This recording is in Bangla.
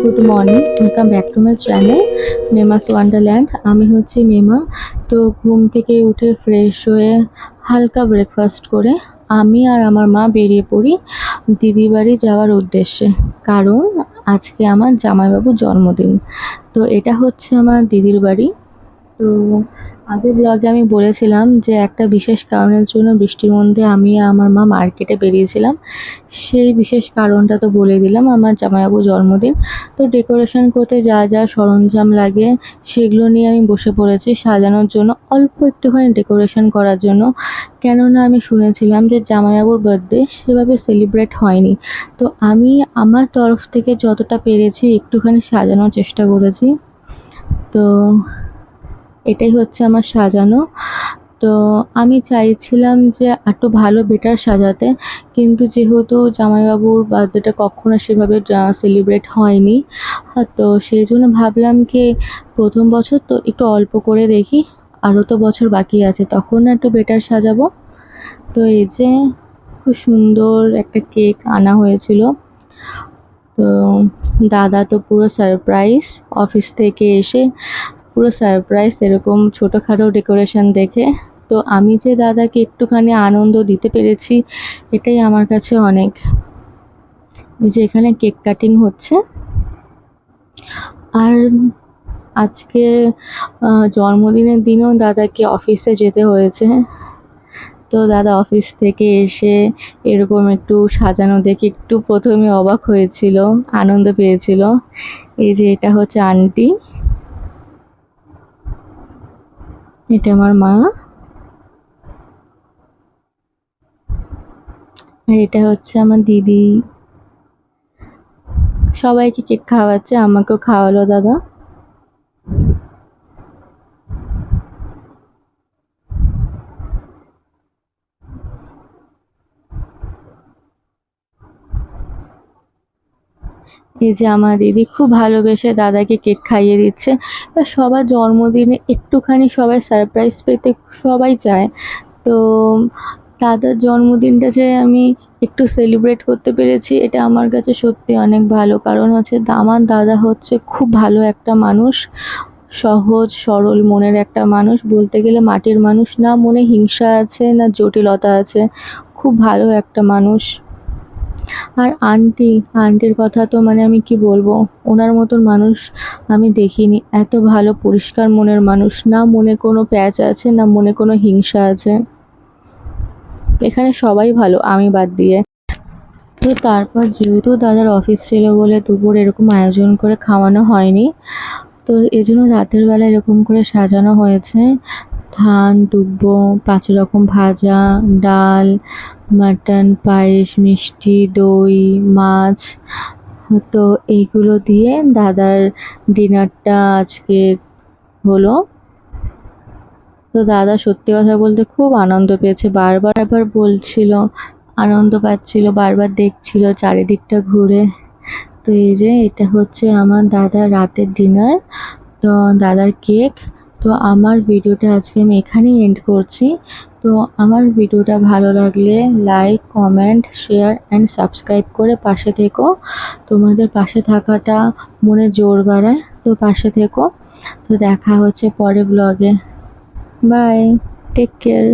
Good morning welcome back to my channel Mema's wonderland আমি হচ্ছি মেমা। তো ঘুম থেকে উঠে ফ্রেশ হয়ে হালকা ব্রেকফাস্ট করে আমি আর আমার মা বেরিয়ে পড়ি দিদি বাড়ি যাওয়ার উদ্দেশ্যে। কারণ আজকে আমার জামাইবাবুর জন্মদিন। তো এটা হচ্ছে আমার দিদির বাড়ি। তো আগের ব্লগে আমি বলেছিলাম যে একটা বিশেষ কারণের জন্য বৃষ্টির মধ্যে আমি আমার মা মার্কেটে বেরিয়েছিলাম। সেই বিশেষ কারণটা তো বলে দিলাম আমার জামাইবাবুর জন্মদিন। তো ডেকোরেশন করতে যা যা সরঞ্জাম লাগে সেগুলো নিয়ে আমি বসে পড়েছি সাজানোর জন্য, অল্প একটুখানি ডেকোরেশন করার জন্য। কেননা আমি শুনেছিলাম যে জামাইবাবুর বার্থডে সেভাবে সেলিব্রেট হয়নি। তো আমি আমার তরফ থেকে যতটা পেরেছি একটুখানি সাজানোর চেষ্টা করেছি। তো এটাই হচ্ছে আমার সাজানো। তো আমি চাইছিলাম যে একটু ভালো বেটার সাজাতে কিন্তু যেহেতু জামাইবাবুর বার্থডেটা কখনো সেভাবে সেলিব্রেট হয়নি হ্যাঁ, তো সেই জন্য ভাবলাম কি প্রথম বছর তো একটু অল্প করে দেখি আরও তো বছর বাকি আছে তখন একটু বেটার সাজাবো। তো এই যে খুব সুন্দর একটা কেক আনা হয়েছিল। তো দাদা তো পুরো সারপ্রাইজ অফিস থেকে এসে পুরো সারপ্রাইজ এরকম ছোটোখাটো ডেকোরেশন দেখে। তো আমি যে দাদাকে একটুখানি আনন্দ দিতে পেরেছি, এটাই আমার কাছে অনেক। এই যে এখানে কেক কাটিং হচ্ছে। আর আজকে জন্মদিনের দিনেও দাদাকে অফিসে যেতে হয়েছে। তো দাদা অফিস থেকে এসে এরকম একটু সাজানো দেখে একটু প্রথমে অবাক হয়েছিল, আনন্দ পেয়েছিল। এই যে এটা হচ্ছে আন্টি এটা আমার মা। আর এটা হচ্ছে আমার দিদি। সবাইকে কেক খাওয়াচ্ছে আমাকেও খাওয়ালো দাদা। এই যে আমার দিদি খুব ভালোবেসে দাদাকে কেক খাইয়ে দিচ্ছে। এবার সবার জন্মদিনে একটুখানি সবাই সারপ্রাইজ পেতে সবাই চায়। তো দাদার জন্মদিনটা যে আমি একটু সেলিব্রেট করতে পেরেছি, এটা আমার কাছে সত্যি অনেক ভালো। কারণ হচ্ছে আমার দাদা হচ্ছে খুব ভালো একটা মানুষ, সহজ, সরল মনের একটা মানুষ। বলতে গেলে মাটির মানুষ না, মনে হিংসা আছে, না জটিলতা আছে। খুব ভালো একটা মানুষ। আর আন্টি আন্টির কথা তো মানে আমি কি বলব? ওনার মতন মানুষ আমি দেখিনি। এত ভালো, পরিষ্কার মনের মানুষ। না মনে কোনো প্যাচ আছে, না মনে কোনো হিংসা আছে। এখানে সবাই ভালো, আমি বাদ দিয়ে। তো তারপর যেহেতু দাদার অফিস ছিল বলে দুপুর এরকম আয়োজন করে খাওয়ানো হয়নি, তো এজন্য রাতের বেলা এরকম করে সাজানো হয়েছে। ধান দুব্ব পাঁচ রকম ভাজা, ডাল, মাটন, পায়েস, মিষ্টি, দই, মাছ। তো এইগুলো দিয়ে দাদার ডিনারটা আজকে হলো। তো দাদা সত্যি কথা বলতে খুব আনন্দ পেয়েছে, বারবার একবার বলছিল, আনন্দ পাচ্ছিল, বারবার দেখছিল চারিদিকটা ঘুরে। তো এই যে এটা হচ্ছে আমার দাদার রাতের ডিনার। তো দাদার কেক তো আমার ভিডিওটা আজকে আমি এখানেই এন্ড করছি। তো আমার ভিডিওটা ভালো লাগলে like comment share and subscribe করে পাশে থেকো। তোমাদের পাশে থাকাটা মনে জোর বাড়ায়, তো পাশে থেকো। তো দেখা হচ্ছে পরে ব্লগে বাই টেক কেয়ার